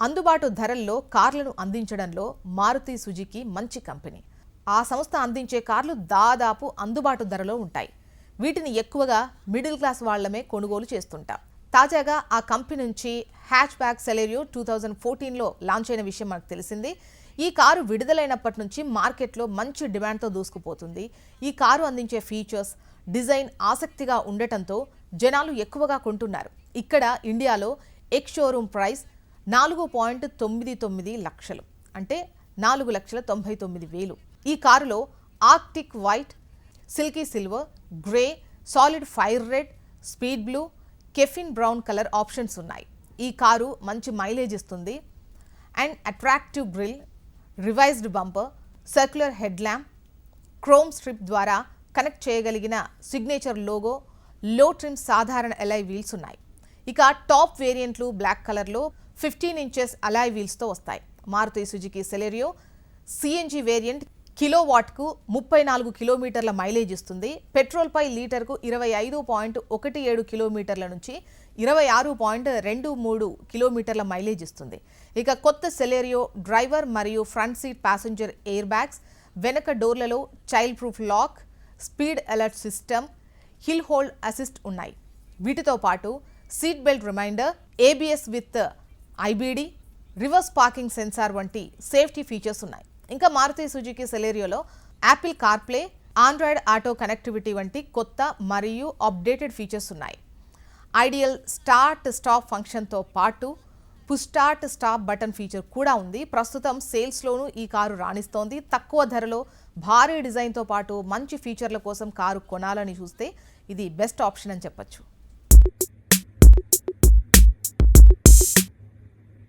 అందుబాటు ధరల్లో కార్లను అందించడంలో మారుతి సుజుకి మంచి కంపెనీ. ఆ సంస్థ అందించే కార్లు దాదాపు అందుబాటు ధరలో ఉంటాయి. వీటిని ఎక్కువగా మిడిల్ క్లాస్ వాళ్ళమే కొనుగోలు చేస్తుంటాం. తాజాగా ఆ కంపెనీ నుంచి hatchback Celerio two thousand ఫోర్టీన్లో లాంచ్ అయిన విషయం మనకు తెలిసింది. ఈ కారు విడుదలైనప్పటి నుంచి మార్కెట్లో మంచి డిమాండ్తో దూసుకుపోతుంది. ఈ కారు అందించే ఫీచర్స్ డిజైన్ ఆసక్తిగా ఉండటంతో జనాలు ఎక్కువగా కొంటున్నారు. ఇక్కడ ఇండియాలో ఎక్ షోరూమ్ ప్రైస్ నాలుగు పాయింట్ తొమ్మిది తొమ్మిది లక్షలు. అంటే నాలుగు లక్షల తొంభై తొమ్మిది వేలు. ఈ కారులో arctic white silky silver grey solid fire red speed blue caffeine brown colour options ఉన్నాయి. ఈ కారు మంచి మైలేజ్ ఇస్తుంది. And attractive grille revised bumper circular head lamp chrome strip ద్వారా కనెక్ట్ చేయగలిగిన సిగ్నేచర్ లోగో లో ట్రిమ్ సాధారణ ఎలై వీల్స్ ఉన్నాయి. ఇక టాప్ వేరియంట్లు బ్లాక్ కలర్లో ఫిఫ్టీన్ ఇంచెస్ అలాయ్ వీల్స్తో వస్తాయి. Maruti Suzuki Celerio CNG variant kilo వాట్కు ముప్పై నాలుగు కిలోమీటర్ల మైలేజ్ ఇస్తుంది. పెట్రోల్పై లీటర్కు ఇరవై ఐదు పాయింట్ ఒకటి ఏడు కిలోమీటర్ల నుంచి ఇరవై ఆరు పాయింట్ రెండు మూడు కిలోమీటర్ల మైలేజ్ ఇస్తుంది. ఇక కొత్త సెలేరియో డ్రైవర్ మరియు front seat passenger air bags వెనక డోర్లలో child proof lock speed alert system hill hold assist ఉన్నాయి. వీటితో పాటు seat belt reminder ABS with IBD reverse parking sensor వంటి సేఫ్టీ ఫీచర్స్ ఉన్నాయి. ఇంకా Maruti Suzuki సెలేరియోలో Apple CarPlay Android Auto connectivity వంటి కొత్త మరియు అప్డేటెడ్ ఫీచర్స్ ఉన్నాయి. ఐడియల్ స్టార్ట్ స్టాప్ ఫంక్షన్తో పాటు push start stop button feature కూడా ఉంది. ప్రస్తుతం సేల్స్లోనూ ఈ కారు రాణిస్తోంది. తక్కువ ధరలో భారీ డిజైన్తో పాటు మంచి ఫీచర్ల కోసం కారు కొనాలని చూస్తే ఇది బెస్ట్ ఆప్షన్ అని చెప్పొచ్చు.